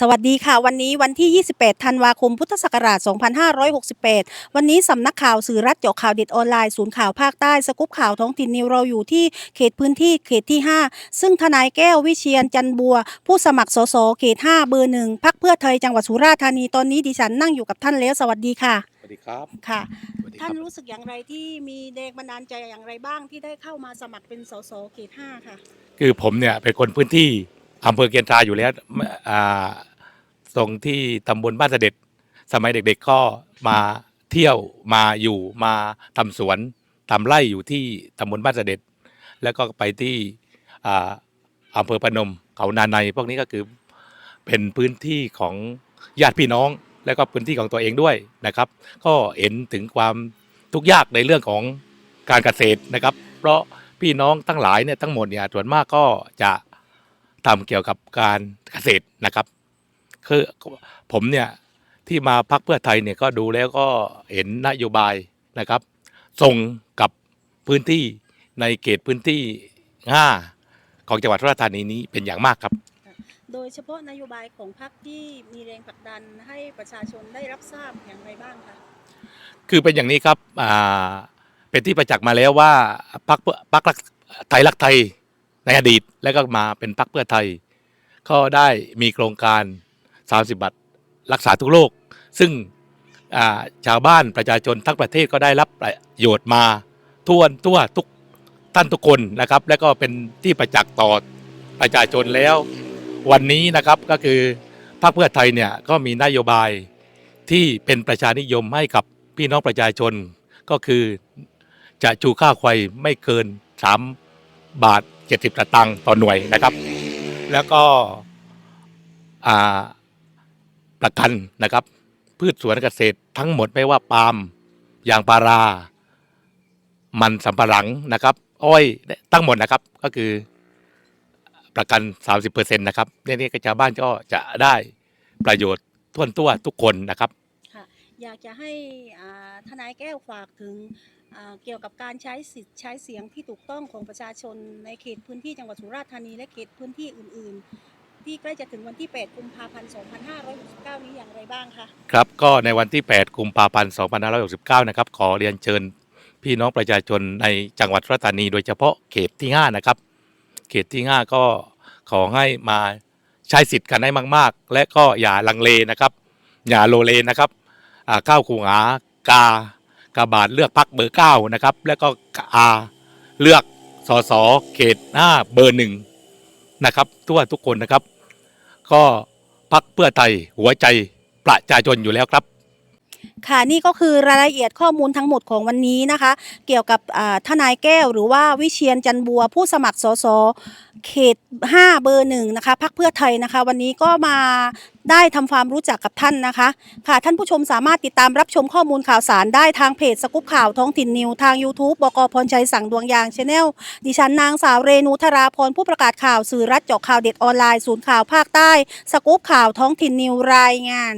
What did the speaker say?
สวัสดีค่ะ วันนี้วันที่28ธันวาคม พุทธศักราช 2568 วันนี้สำนักข่าวสื่อรัฐเจาะข่าวเด็ดออนไลน์ ศูนย์ข่าวภาคใต้ สกุปข่าวท้องถิ่นนิวเราอยู่ที่เขตพื้นที่เขตที่ 5 ซึ่งทนายแก้ววิเชียนจันบัว ผู้สมัครสสเขต 5 เบอร์หนึ่งพักเพื่อไทยจังหวัดสุราษฎร์ธานีตอนนี้ดิฉันนั่งอยู่กับท่านแล้ว สวัสดีค่ะสวัสดีครับค่ะสวัสดีคท่ารันบรู้สึกอย่างไรที่มีแรงบันดาลใจอย่างไรบ้างที่ได้เข้ามาสมัครเป็นสสเขต 5 ค่ะ คือผมเนี่ยเป็นคนพื้นที่อำเภอเกียนทราอยู่แล้วอ่า ตรงที่ตำบลบ้านเสด็จ สมัยเด็กๆก็มาเที่ยวมาอยู่มาทำสวนทำไร่อยู่ที่ตำบลบ้านเสด็จ แล้วก็ไปที่อ่าอำเภอพนมเขานาในพวกนี้ก็คือเป็นพื้นที่ของญาติพี่น้อง แล้วก็พื้นที่ของตัวเองด้วยนะครับ ก็เห็นถึงความทุกข์ยากในเรื่องของการเกษตรนะครับ เพราะพี่น้องทั้งหลายเนี่ยทั้งหมดเนี่ยส่วนมากก็จะทำเกี่ยวกับการเกษตรนะครับ คือผมเนี่ยที่มาพักเพื่อไทยเนี่ยก็ดูแล้วก็เห็นนโยบายนะครับส่งกับพื้นที่ในเขตพื้นที่5ของจังหวัดสุราษฎร์ธานีนี้เป็นอย่างมากครับ โดยเฉพาะนโยบายของพรรคที่มีแรงผลักดันให้ประชาชนได้รับทราบอย่างไรบ้างคะคือเป็นอย่างนี้ครับอ่าเป็นที่ประจักษ์มาแล้วว่าพรรคเพื่อพรรครักไทยรักไทยในอดีต แล้วก็มาเป็นพรรคเพื่อไทย ก็ได้มีโครงการ 30 บาท รักษาทุกโรคซึ่งาชาวบ้านประชาชนทั้งประเทศก็ได้รับประโยชน์มาทั่วทั่วทุกท่านทุกคนนะครับ แล้วก็เป็นที่ประจักษ์ต่อประชาชนแล้ว วันนี้นะครับก็คือพรรคเพื่อไทยเนี่ยก็มีนโยบายที่เป็นประชานิยมให้กับพี่น้องประชาชนก็คือจะชูค่าควายไม่เกิน 3 บาท 70สตางค์ต่อหน่วยนะครับ แล้วก็อ่า ประกันนะครับ พืชสวนเกษตรทั้งหมดไม่ว่าปาล์มยางพารา มันสำปะหลังนะครับอ้อยทั้งหมดนะครับก็คือประกัน 30%นะครับเนี่ยนี่ก็ชาวบ้านก็จะได้ประโยชน์ทั่วตัวทุกคนนะครับค่ะอยากจะให้ทนายแก้วฝากถึงเกี่ยวกับการใช้สิทธิ์ใช้เสียงที่ถูกต้องของประชาชนในเขตพื้นที่จังหวัดสุราษฎร์ธานีและเขตพื้นที่อื่น ที่ใกล้จะถึงวันที่ 8 กุมภาพันธ์ 2569 นี้อย่างไรบ้างคะ ครับก็ในวันที่ 8 กุมภาพันธ์ 2569 นะครับ ขอเรียนเชิญพี่น้องประชาชนในจังหวัดราษฎร์ธานี โดยเฉพาะเขตที่ 5 นะครับ เขตที่ 5 ก็ขอให้มาใช้สิทธิ์กันให้มาก ๆ และก็อย่าลังเลนะครับ อย่าโลเลนะครับอ่าก้าวคูหากากาบาทเลือกพักเบอร์ 9 นะครับ แล้วก็อาเลือกสสเขต 5 เบอร์หนึ่ง นะครับทั่วทุกคนนะครับ ก็พักเพื่อไทยหัวใจประชาชนอยู่แล้วครับค่ะนี่ก็คือรายละเอียดข้อมูลทั้งหมดของวันนี้นะคะ เกี่ยวกับทนายแก้วหรือว่าวิเชียนจันบัว ผู้สมัครสสเขต 5 เบอร์หนึ่งนะคะพักเพื่อไทยนะคะ วันนี้ก็มา ได้ทำความรู้จักกับท่านนะคะ ค่ะท่านผู้ชมสามารถติดตามรับชมข้อมูลข่าวสารได้ทางเพจสกุปข่าวท้องถิ่นนิวทาง YouTube บกพรชัยสั่งดวงยางชาแนลดิฉันนางสาวเรนูธราพรผู้ประกาศข่าวสื่อรัฐเจาะข่าวเด็ดออนไลน์ศูนย์ข่าวภาคใต้ สกุปข่าวท้องถิ่นนิวรายงาน